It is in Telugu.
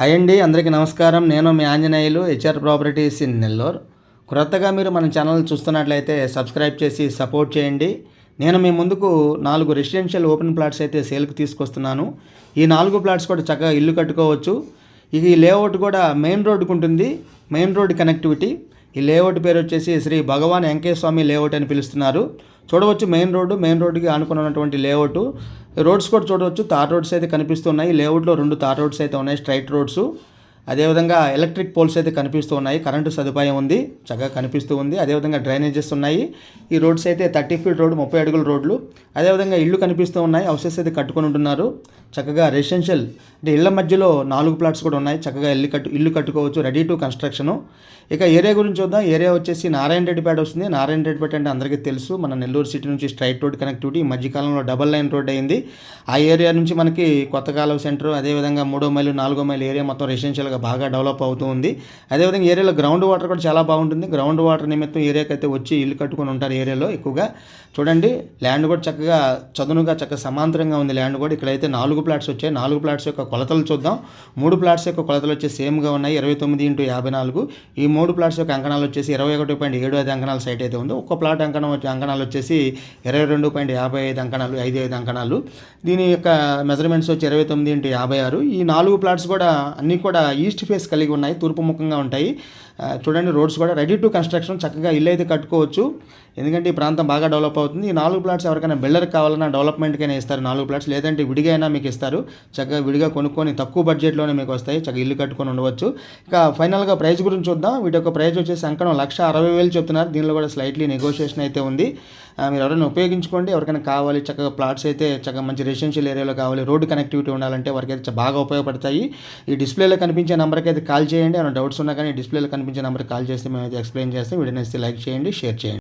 హాయ్ అండి అందరికీ నమస్కారం. నేను మీ Anjaneyulu HR properties in Nellore క్రొత్తగా మీరు మన ఛానల్ చూస్తున్నట్లయితే సబ్స్క్రైబ్ చేసి సపోర్ట్ చేయండి. నేను మీ ముందుకు నాలుగు రెసిడెన్షియల్ ఓపెన్ ప్లాట్స్ అయితే సేల్కి తీసుకొస్తున్నాను. ఈ నాలుగు ప్లాట్స్ కూడా చక్కగా ఇల్లు కట్టుకోవచ్చు. ఇది లేఅవుట్ కూడా మెయిన్ రోడ్డుకు ఉంటుంది. Main road connectivity. ఈ లేఅవుట్ పేరు వచ్చేసి శ్రీ భగవాన్ వెంకయ్యస్వామి లేఅవుట్ అని పిలుస్తున్నారు. చూడవచ్చు మెయిన్ రోడ్డు మెయిన్ రోడ్డుకి ఆనుకుని లేఅవుట్. రోడ్స్ కూడా చూడవచ్చు తార్ రోడ్స్ అయితే కనిపిస్తున్నాయి. లేఅవుట్లో రెండు తార్ రోడ్స్ అయితే ఉన్నాయి స్ట్రైట్ రోడ్స్. అదేవిధంగా ఎలక్ట్రిక్ పోల్స్ అయితే కనిపిస్తూ ఉన్నాయి. కరెంటు సదుపాయం ఉంది. చక్కగా కనిపిస్తూ ఉంది. అదేవిధంగా డ్రైనేజెస్ ఉన్నాయి. ఈ రోడ్స్ అయితే థర్టీ ఫీట్ రోడ్డు ముప్పై అడుగుల రోడ్లు. అదేవిధంగా ఇల్లు కనిపిస్తూ ఉన్నాయి. హౌసెస్ అయితే కట్టుకొని ఉంటున్నారు. చక్కగా రెసిడెన్షియల్ అంటే ఇళ్ళ మధ్యలో నాలుగు ప్లాట్స్ కూడా ఉన్నాయి. చక్కగా ఇల్లు కట్టు ఇల్లు కట్టుకోవచ్చు. రెడీ టు కన్స్ట్రక్షను ఇక ఏరియా గురించి చూద్దాం. ఏరియా వచ్చేసి నారాయణ రెడ్డిపేట వస్తుంది. నారాయణ రెడ్డిపేట అంటే అందరికీ తెలుసు. మన నెల్లూరు సిటీ నుంచి స్ట్రైట్ రోడ్ కనెక్టివిటీ ఈ మధ్యకాలంలో డబల్ లైన్ రోడ్ అయింది. ఆ ఏరియా నుంచి మనకి కొత్త కాలువ సెంటర్ అదేవిధంగా మూడో మైలు నాలుగో మైలు ఏరియా మొత్తం రెసిడెన్షియల్గా బాగా డెవలప్ అవుతూ ఉంది. అదేవిధంగా ఏరియాలో గ్రౌండ్ వాటర్ కూడా చాలా బాగుంటుంది. గ్రౌండ్ వాటర్ నిమిత్తం ఏరియాకి అయితే వచ్చి ఇల్లు కట్టుకొని ఉంటారు ఏరియాలో ఎక్కువగా. చూడండి ల్యాండ్ కూడా చక్కగా చదునుగా చక్కగా సమాంతరంగా ఉంది ల్యాండ్ కూడా. ఇక్కడైతే నాలుగు ప్లాట్స్ వచ్చాయి. నాలుగు ప్లాట్స్ యొక్క కొలతలు చూద్దాం. మూడు ప్లాట్స్ యొక్క కొలతలు వచ్చి సేమ్గా ఉన్నాయి. ఇరవై తొమ్మిది ఇంటూ యాభై నాలుగు. ఈ మూడు ప్లాట్స్ యొక్క అంకణాలు వచ్చేసి ఇరవై ఒకటి పాయింట్ ఏడు ఐదు అంకణాల సైట్ అయితే ఉంది. ఒక్క ప్లాట్ అంకణం వచ్చి అంకణాలు వచ్చేసి ఇరవై రెండు పాయింట్ యాభై ఐదు అంకణాలు ఐదు ఐదు అంకణాలు. దీని యొక్క మెజర్మెంట్స్ వచ్చి ఇరవై తొమ్మిది ఇంటూ యాభై ఆరు. ఈ నాలుగు ప్లాట్స్ కూడా అన్నీ కూడా ఈస్ట్ ఫేస్ కలిగి ఉన్నాయి తూర్పు ముఖంగా ఉంటాయి. చూడండి రోడ్స్ కూడా రెడీ టు కన్స్ట్రక్షన్ చక్కగా ఇల్లు అయితే కట్టుకోవచ్చు. ఎందుకంటే ఈ ప్రాంతం బాగా డెవలప్ అవుతుంది. ఈ నాలుగు ప్లాట్స్ ఎవరికైనా బిల్డర్ కావాలన్నా డెవలప్మెంట్కైనా ఇస్తారు. నాలుగు ప్లాట్స్ లేదంటే విడిగా అయినా మీకు ఇస్తారు. చక్కగా విడిగా కొనుక్కొని తక్కువ బడ్జెట్లోనే మీకు వస్తాయి. చక్కగా ఇల్లు కట్టుకొని ఉండవచ్చు. ఇక ఫైనల్గా ప్రైస్ గురించి చూద్దాం. వీటి యొక్క ప్రైస్ వచ్చేసి అంకణం లక్ష అరవై వేలు చెప్తున్నారు. దీనిలో కూడా స్లైట్లీ నెగోషియేషన్ అయితే ఉంది. మీరు ఎవరైనా ఉపయోగించుకోండి. ఎవరికైనా కావాలి చక్కగా ప్లాట్స్ అయితే చక్కగా మంచి రెసిడెన్షియల్ ఏరియాలో కావాలి రోడ్డు కనెక్టివిటీ ఉండాలంటే వారికి అయితే బాగా ఉపయోగపడతాయి. ఈ డిస్ప్లేలో కనిపించే నెంబర్కి అయితే కాల్ చేయండి. ఏమైనా డౌట్స్ ఉన్నా కానీ డిస్ప్లేలో కనిపించే నెంబర్కి కాల్ చేస్తే మేము అయితే ఎక్స్ప్లెయిన్ చేస్తాం. వీడియో అయితే లైక్ చేయండి షేర్ చేయండి.